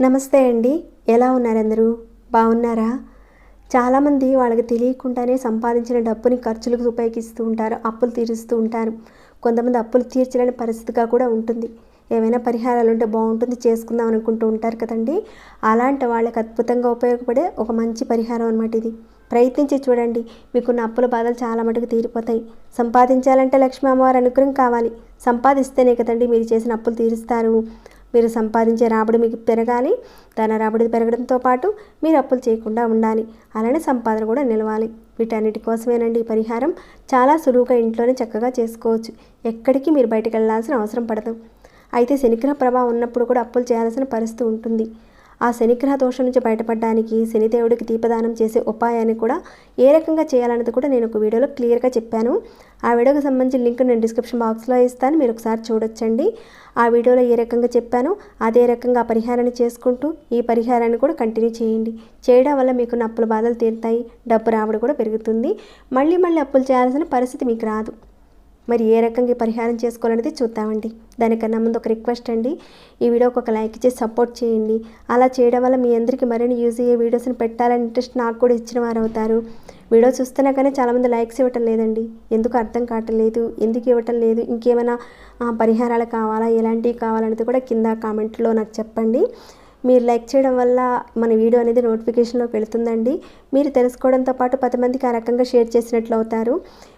నమస్తే అండి. ఎలా ఉన్నారందరూ? బాగున్నారా? చాలామంది వాళ్ళకి తెలియకుండానే సంపాదించిన డబ్బుని ఖర్చులకు ఉపయోగిస్తూ ఉంటారు అప్పులు తీరుస్తూ ఉంటారు. కొంతమంది అప్పులు తీర్చలేని పరిస్థితిగా కూడా ఉంటుంది. ఏమైనా పరిహారాలు ఉంటే బాగుంటుంది చేసుకుందాం అనుకుంటూ ఉంటారు కదండి. అలాంటి వాళ్ళకి అద్భుతంగా ఉపయోగపడే ఒక మంచి పరిహారం అనమాట ఇది. ప్రయత్నించి చూడండి. మీకున్న అప్పుల బాధలు చాలా మటుకు తీరిపోతాయి. సంపాదించాలంటే లక్ష్మీ అమ్మవారి అనుగ్రహం కావాలి. సంపాదిస్తేనే కదండి మీరు చేసిన అప్పులు తీరుస్తారు. మీరు సంపాదించే రాబడి మీకు పెరగాలి ధన రాబడి పెరగడంతో పాటు మీరు అప్పులు చేయకుండా ఉండాలి. అలానే సంపాదన కూడా నిలవాలి. వీటన్నిటి కోసమేనండి ఈ పరిహారం. చాలా సులువుగా ఇంట్లోనే చక్కగా చేసుకోవచ్చు. ఎక్కడికి మీరు బయటకు వెళ్ళాల్సిన అవసరం పడదు. అయితే శనిగ్రహ ప్రభావం ఉన్నప్పుడు కూడా అప్పులు చేయాల్సిన పరిస్థితి ఉంటుంది. ఆ శనిగ్రహ దోషం నుంచి బయటపడడానికి శనిదేవుడికి దీపదానం చేసే ఉపాయాన్ని కూడా ఏ రకంగా చేయాలన్నది కూడా నేను ఒక వీడియోలో క్లియర్గా చెప్పాను. ఆ వీడియోకి సంబంధించిన లింక్ నేను డిస్క్రిప్షన్ బాక్స్లో ఇస్తాను. మీరు ఒకసారి చూడొచ్చండి. ఆ వీడియోలో ఏ రకంగా చెప్పానో అదే రకంగా ఆ పరిహారాన్ని చేసుకుంటూ ఈ పరిహారాన్ని కూడా కంటిన్యూ చేయండి. చేయడం వల్ల మీకు అప్పుల బాధలు తీరుతాయి డబ్బు రాబడి కూడా పెరుగుతుంది. మళ్ళీ మళ్ళీ అప్పులు చేయాల్సిన పరిస్థితి మీకు రాదు. మరి ఏ రకంగా పరిహారం చేసుకోవాలనేది చూద్దామండి. దానికన్నా ముందు ఒక రిక్వెస్ట్ అండి. ఈ వీడియోకి ఒక లైక్ చేసి సపోర్ట్ చేయండి. అలా చేయడం వల్ల మీ అందరికీ మరిన్ని యూజ్ అయ్యే వీడియోస్ని పెట్టాలని ఇంట్రెస్ట్ నాకు కూడా ఇచ్చిన వారు అవుతారు వీడియో చూస్తున్నా కానీ చాలామంది లైక్స్ ఇవ్వటం లేదండి. ఎందుకు అర్థం కావటం లేదు? ఎందుకు ఇవ్వటం లేదు? ఇంకేమైనా పరిహారాలు కావాలా? ఎలాంటివి కావాలనేది కూడా కింద కామెంట్లో నాకు చెప్పండి. మీరు లైక్ చేయడం వల్ల మన వీడియో అనేది నోటిఫికేషన్లోకి వెళుతుందండి. మీరు తెలుసుకోవడంతో పాటు పది మందికి ఆ రకంగా షేర్ చేసినట్లు అవుతారు.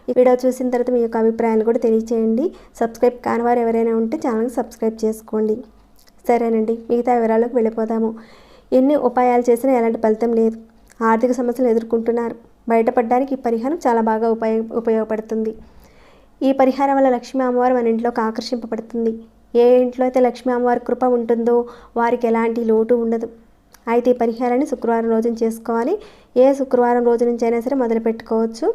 ఈ వీడియో చూసిన తర్వాత మీ యొక్క అభిప్రాయాలు కూడా తెలియచేయండి. సబ్స్క్రైబ్ కాని వారు ఎవరైనా ఉంటే ఛానల్ని సబ్స్క్రైబ్ చేసుకోండి. సరేనండి మిగతా వివరాలకు వెళ్ళిపోదాము. ఎన్ని ఉపాయాలు చేసినా ఎలాంటి ఫలితం లేదు. ఆర్థిక సమస్యలు ఎదుర్కొంటున్నారు. బయటపడడానికి ఈ పరిహారం చాలా బాగా ఉపయోగ ఉపయోగపడుతుంది. ఈ పరిహారం వల్ల లక్ష్మీ అమ్మవారు మన ఇంట్లోకి ఆకర్షింపబడుతుంది. ఏ ఇంట్లో అయితే లక్ష్మీ అమ్మవారి కృప ఉంటుందో వారికి ఎలాంటి లోటు ఉండదు. అయితే ఈ పరిహారాన్ని శుక్రవారం రోజున చేసుకోవాలి. ఏ శుక్రవారం రోజు నుంచి అయినా సరే మొదలు పెట్టుకోవచ్చు.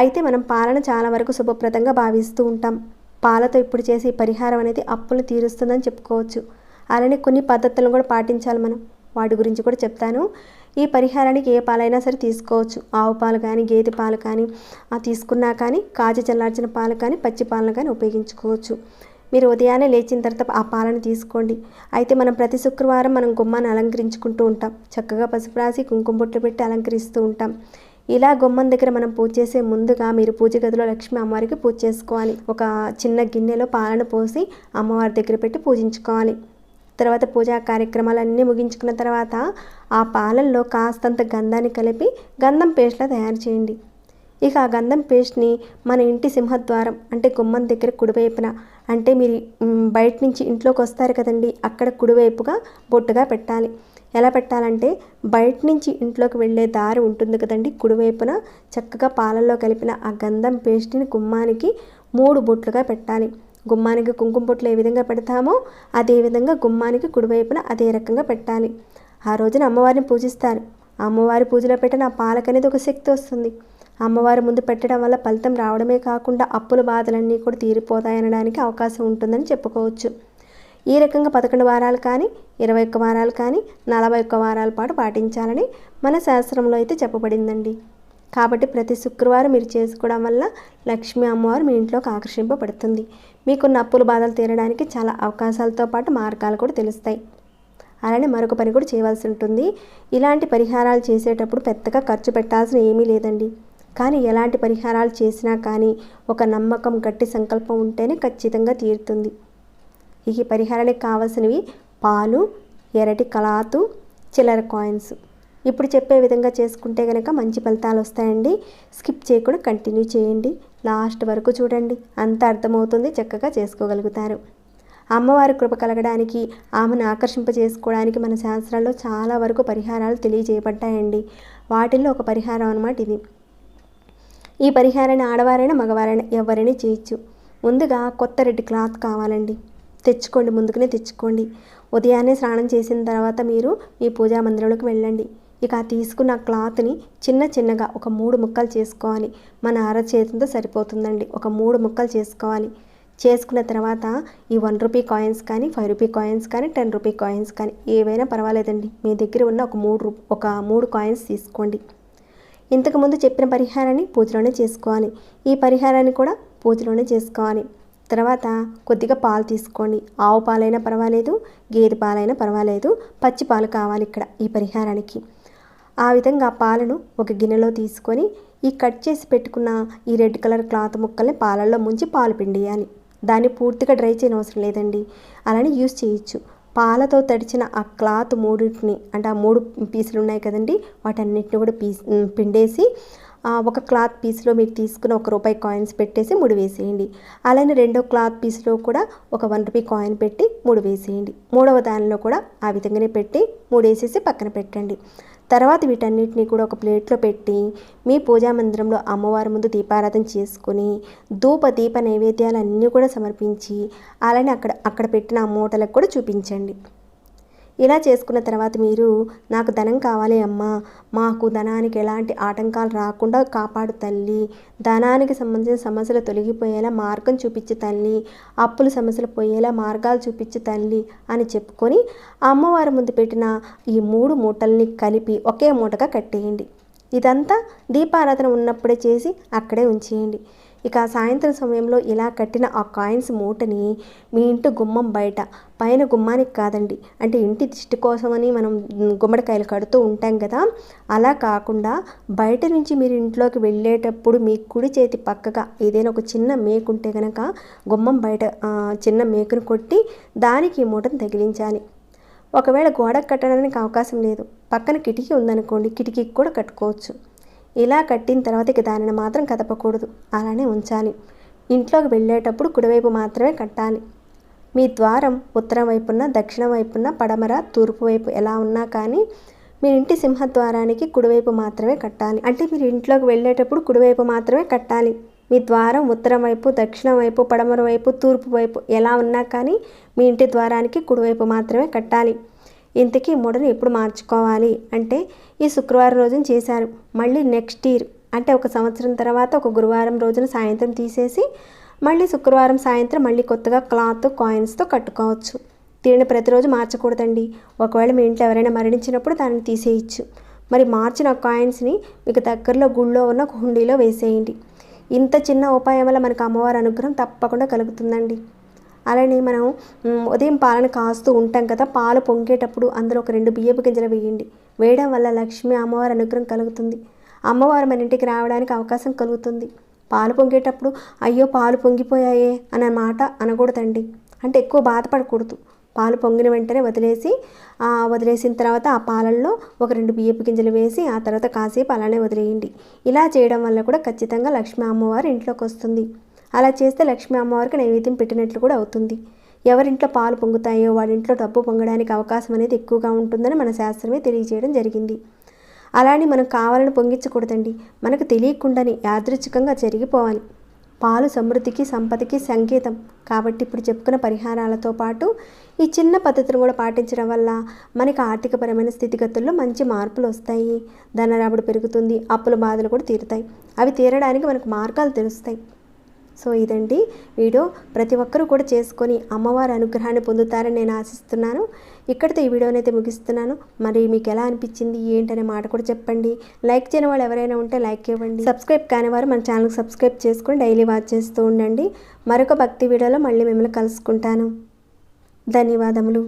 అయితే మనం పాలన చాలా వరకు శుభప్రదంగా భావిస్తూ ఉంటాం. పాలతో ఇప్పుడు చేసే పరిహారం అనేది అప్పులు తీరుస్తుందని చెప్పుకోవచ్చు. అలానే కొన్ని పద్ధతులను కూడా పాటించాలి మనం. వాటి గురించి కూడా చెప్తాను. ఈ పరిహారానికి ఏ పాలైనా సరే తీసుకోవచ్చు. ఆవు పాలు కానీ గేదె పాలు కానీ తీసుకున్నా కానీ కాచి చల్లార్చిన పాలు కానీ పచ్చి పాలను కానీ ఉపయోగించుకోవచ్చు. మీరు ఉదయాన్నే లేచిన తర్వాత ఆ పాలను తీసుకోండి. అయితే మనం ప్రతి శుక్రవారం మనం గుమ్మాన్ని అలంకరించుకుంటూ ఉంటాం. చక్కగా పసుపు రాసి కుంకుమ బొట్లు పెట్టి అలంకరిస్తూ ఉంటాం. ఇలా గుమ్మం దగ్గర మనం పూజ చేసే ముందుగా మీరు పూజ గదిలో లక్ష్మీ అమ్మవారికి పూజ చేసుకోవాలి. ఒక చిన్న గిన్నెలో పాలను పోసి అమ్మవారి దగ్గర పెట్టి పూజించుకోవాలి. తర్వాత పూజా కార్యక్రమాలన్నీ ముగించుకున్న తర్వాత ఆ పాలల్లో కాస్తంత గంధాన్ని కలిపి గంధం పేస్ట్లా తయారు చేయండి. ఇక ఆ గంధం పేస్ట్ని మన ఇంటి సింహద్వారం అంటే గుమ్మం దగ్గర కుడివైపున. అంటే మీరు బయట నుంచి ఇంట్లోకి వస్తారు కదండి అక్కడ కుడివైపుగా బొట్టుగా పెట్టాలి. ఎలా పెట్టాలంటే బయట నుంచి ఇంట్లోకి వెళ్ళే దారి ఉంటుంది కదండి కుడివైపున. చక్కగా పాలల్లో కలిపిన ఆ గంధం పేస్ట్ని గుమ్మానికి మూడు బొట్లుగా పెట్టాలి. గుమ్మానికి కుంకుమ బొట్లు ఏ విధంగా పెడతామో అదే విధంగా గుమ్మానికి కుడివైపున అదే రకంగా పెట్టాలి. ఆ రోజున అమ్మవారిని పూజిస్తారు. అమ్మవారి పూజలో పెట్టిన ఆ పాలకనేది ఒక శక్తి వస్తుంది. అమ్మవారి ముందు పెట్టడం వల్ల ఫలితం రావడమే కాకుండా అప్పుల బాధలన్నీ కూడా తీరిపోతాయనడానికి అవకాశం ఉంటుందని చెప్పుకోవచ్చు. ఈ రకంగా పదకొండు వారాలు కానీ ఇరవై ఒక్క వారాలు కానీ నలభై ఒక్క వారాల పాటు పాటించాలని మన శాస్త్రంలో అయితే చెప్పబడిందండి. కాబట్టి ప్రతి శుక్రవారం మీరు చేసుకోవడం వల్ల లక్ష్మీ అమ్మవారు మీ ఇంట్లోకి ఆకర్షింపబడుతుంది. మీకున్న అప్పుల బాధలు తీరడానికి చాలా అవకాశాలతో పాటు మార్గాలు కూడా తెలుస్తాయి. అలానే మరొక పని కూడా చేయవలసి ఉంటుంది. ఇలాంటి పరిహారాలు చేసేటప్పుడు పెద్దగా ఖర్చు పెట్టాల్సిన ఏమీ లేదండి. కానీ ఎలాంటి పరిహారాలు చేసినా కానీ ఒక నమ్మకం గట్టి సంకల్పం ఉంటేనే ఖచ్చితంగా తీరుతుంది. ఈ పరిహారానికి కావాల్సినవి పాలు ఎరటి కలాతు చిల్లర కాయిన్స్. ఇప్పుడు చెప్పే విధంగా చేసుకుంటే కనుక మంచి ఫలితాలు వస్తాయండి. స్కిప్ చేయకుండా కంటిన్యూ చేయండి. లాస్ట్ వరకు చూడండి. అంత అర్థమవుతుంది. చక్కగా చేసుకోగలుగుతారు. అమ్మవారి కృప కలగడానికి ఆమెను ఆకర్షింప చేసుకోవడానికి మన శాస్త్రాల్లో చాలా వరకు పరిహారాలు తెలియజేయబడ్డాయండి. వాటిల్లో ఒక పరిహారం అన్నమాట ఇది. ఈ పరిహారాన్ని ఆడవారైనా మగవారైనా ఎవరైనా చేయొచ్చు. ముందుగా కొత్త రెడ్ క్లాత్ కావాలండి. తెచ్చుకోండి ముందుకునే తెచ్చుకోండి. ఉదయాన్నే స్నానం చేసిన తర్వాత మీరు మీ పూజా మందిరంలోకి వెళ్ళండి. ఇక తీసుకున్న క్లాత్ని చిన్న చిన్నగా ఒక మూడు ముక్కలు చేసుకోవాలి. మన అరచేతితో సరిపోతుందండి. ఒక మూడు ముక్కలు చేసుకోవాలి. చేసుకున్న తర్వాత ఈ వన్ రూపీ కాయిన్స్ కానీ ఫైవ్ రూపీ కాయిన్స్ కానీ టెన్ రూపీ కాయిన్స్ కానీ ఏవైనా పర్వాలేదండి. మీ దగ్గర ఉన్న ఒక మూడు ఒక మూడు కాయిన్స్ తీసుకోండి. ఇంతకుముందు చెప్పిన పరిహారాన్ని పూజలోనే చేసుకోవాలి. ఈ పరిహారాన్ని కూడా పూజలోనే చేసుకోవాలి. తర్వాత కొద్దిగా పాలు తీసుకోండి. ఆవు పాలైనా పర్వాలేదు గేదె పాలైనా పర్వాలేదు పచ్చి పాలు కావాలి ఇక్కడ ఈ పరిహారానికి. ఆ విధంగా పాలను ఒక గిన్నెలో తీసుకొని ఈ కట్ చేసి పెట్టుకున్న ఈ రెడ్ కలర్ క్లాత్ ముక్కల్ని పాలల్లో ముంచి పాలు పిండియాలి. దాన్ని పూర్తిగా డ్రై చేయని అవసరం లేదండి. అలానే యూస్ చేయొచ్చు. పాలతో తడిచిన ఆ క్లాత్ మూడింటిని అంటే ఆ మూడు పీసులు ఉన్నాయి కదండి వాటన్నిటిని కూడా పీస్ పిండేసి ఒక క్లాత్ పీస్లో మీరు తీసుకున్న ఒక రూపాయి కాయిన్స్ పెట్టేసి ముడి వేసేయండి. అలానే రెండో క్లాత్ పీస్లో కూడా ఒక వన్ రూపీ కాయిన్ పెట్టి ముడి వేసేయండి. మూడవ దానిలో కూడా ఆ విధంగానే పెట్టి మూడేసేసి పక్కన పెట్టండి. తర్వాత వీటన్నిటిని కూడా ఒక ప్లేట్లో పెట్టి మీ పూజా మందిరంలో అమ్మవారి ముందు దీపారాధన చేసుకుని ధూప దీప నైవేద్యాలన్నీ కూడా సమర్పించి అలానే అక్కడ అక్కడ పెట్టిన ఆ మూటలకు కూడా చూపించండి. ఇలా చేసుకున్న తర్వాత మీరు నాకు ధనం కావాలి అమ్మా మాకు ధనానికి ఎలాంటి ఆటంకాలు రాకుండా కాపాడు తల్లి ధనానికి సంబంధించిన సమస్యలు తొలగిపోయేలా మార్గం చూపించి తల్లి అప్పుల సమస్యలు పోయేలా మార్గాలు చూపించి తల్లి అని చెప్పుకొని అమ్మవారి ముందు పెట్టిన ఈ మూడు మూటల్ని కలిపి ఒకే మూటగా కట్టేయండి. ఇదంతా దీపారాధన ఉన్నప్పుడే చేసి అక్కడే ఉంచేయండి. ఇక సాయంత్రం సమయంలో ఇలా కట్టిన ఆ కాయిన్స్ మూటని మీ ఇంటి గుమ్మం బయట పైన గుమ్మానికి కాదండి అంటే ఇంటి దిష్టి కోసమని మనం గుమ్మడికాయలు కడుతూ ఉంటాం కదా అలా కాకుండా బయట నుంచి మీరు ఇంట్లోకి వెళ్ళేటప్పుడు మీ కుడి చేతి పక్కగా ఏదైనా ఒక చిన్న మేకు ఉంటే కనుక గుమ్మం బయట చిన్న మేకును కొట్టి దానికి ఈ మూటను తగిలించాలి. ఒకవేళ గోడకు కట్టడానికి అవకాశం లేదు పక్కన కిటికీ ఉందనుకోండి కిటికీకి కూడా కట్టుకోవచ్చు. ఇలా కట్టిన తర్వాత ఇక దానిని మాత్రం కదపకూడదు. అలానే ఉంచాలి. ఇంట్లోకి వెళ్ళేటప్పుడు కుడివైపు మాత్రమే కట్టాలి. మీ ద్వారం ఉత్తరం వైపున దక్షిణ వైపున పడమర తూర్పు వైపు ఎలా ఉన్నా కానీ మీ ఇంటి సింహద్వారానికి కుడివైపు మాత్రమే కట్టాలి. అంటే మీరు ఇంట్లోకి వెళ్ళేటప్పుడు కుడివైపు మాత్రమే కట్టాలి. మీ ద్వారం ఉత్తరం వైపు దక్షిణ వైపు పడమర వైపు తూర్పు వైపు ఎలా ఉన్నా కానీ మీ ఇంటి ద్వారానికి కుడివైపు మాత్రమే కట్టాలి. ఇంతకీ మూడను ఎప్పుడు మార్చుకోవాలి? అంటే ఈ శుక్రవారం రోజున చేశారు. మళ్ళీ నెక్స్ట్ ఇయర్. అంటే ఒక సంవత్సరం తర్వాత ఒక గురువారం రోజున సాయంత్రం తీసేసి మళ్ళీ శుక్రవారం సాయంత్రం మళ్ళీ కొత్తగా క్లాత్ కాయిన్స్తో కట్టుకోవచ్చు. దీనిని ప్రతిరోజు మార్చకూడదండి. ఒకవేళ మీ ఇంట్లో ఎవరైనా మరణించినప్పుడు దాన్ని తీసేయచ్చు. మరి మార్చిన కాయిన్స్ని మీకు దగ్గరలో గుళ్ళో ఉన్న ఒక హుండీలో వేసేయండి. ఇంత చిన్న ఉపాయం వల్ల మనకు అమ్మవారి అనుగ్రహం తప్పకుండా కలుగుతుందండి. అలానే మనం ఉదయం పాలను కాస్తూ ఉంటాం కదా పాలు పొంగేటప్పుడు అందులో ఒక రెండు బియ్యపు గింజలు వేయండి. వేయడం వల్ల లక్ష్మి అమ్మవారి అనుగ్రహం కలుగుతుంది. అమ్మవారు మన ఇంటికి రావడానికి అవకాశం కలుగుతుంది. పాలు పొంగేటప్పుడు అయ్యో పాలు పొంగిపోయాయే అన్న మాట అనకూడదండి. అంటే ఎక్కువ బాధపడకూడదు. పాలు పొంగిన వెంటనే వదిలేసి వదిలేసిన తర్వాత ఆ పాలల్లో ఒక రెండు బియ్యపు గింజలు వేసి ఆ తర్వాత కాసేపు అలానే వదిలేయండి. ఇలా చేయడం వల్ల కూడా ఖచ్చితంగా లక్ష్మీ అమ్మవారు ఇంట్లోకి వస్తుంది. అలా చేస్తే లక్ష్మీ అమ్మవారికి నైవేద్యం పెట్టినట్లు కూడా అవుతుంది. ఎవరింట్లో పాలు పొంగుతాయో వాడింట్లో డబ్బు పొంగడానికి అవకాశం అనేది ఎక్కువగా ఉంటుందని మన శాస్త్రమే తెలియజేయడం జరిగింది. అలానే మనం కావాలని పొంగించకూడదండి. మనకు తెలియకుండానే యాదృచ్ఛికంగా జరిగిపోవాలి. పాలు సమృద్ధికి సంపదకి సంకేతం. కాబట్టి ఇప్పుడు చెప్పుకున్న పరిహారాలతో పాటు ఈ చిన్న పద్ధతిని కూడా పాటించడం వల్ల మనకి ఆర్థికపరమైన స్థితిగతుల్లో మంచి మార్పులు వస్తాయి. ధనరాబడి పెరుగుతుంది అప్పుల బాధలు కూడా తీరుతాయి. అవి తీరడానికి మనకు మార్గాలు తెలుస్తాయి. సో ఇదండి వీడియో. ప్రతి ఒక్కరూ కూడా చేసుకొని అమ్మవారి అనుగ్రహాన్ని పొందుతారని నేను ఆశిస్తున్నాను. ఇక్కడితో ఈ వీడియోని అయితే ముగిస్తున్నాను. మరి మీకు ఎలా అనిపించింది ఏంటనే మాట కూడా చెప్పండి. లైక్ చేయని వాళ్ళు ఎవరైనా ఉంటే లైక్ ఇవ్వండి. సబ్స్క్రైబ్ కాని వారు మన ఛానల్కి సబ్స్క్రైబ్ చేసుకొని డైలీ వాచ్ చేస్తూ ఉండండి. మరొక భక్తి వీడియోలో మళ్ళీ మిమ్మల్ని కలుసుకుంటాను. ధన్యవాదములు.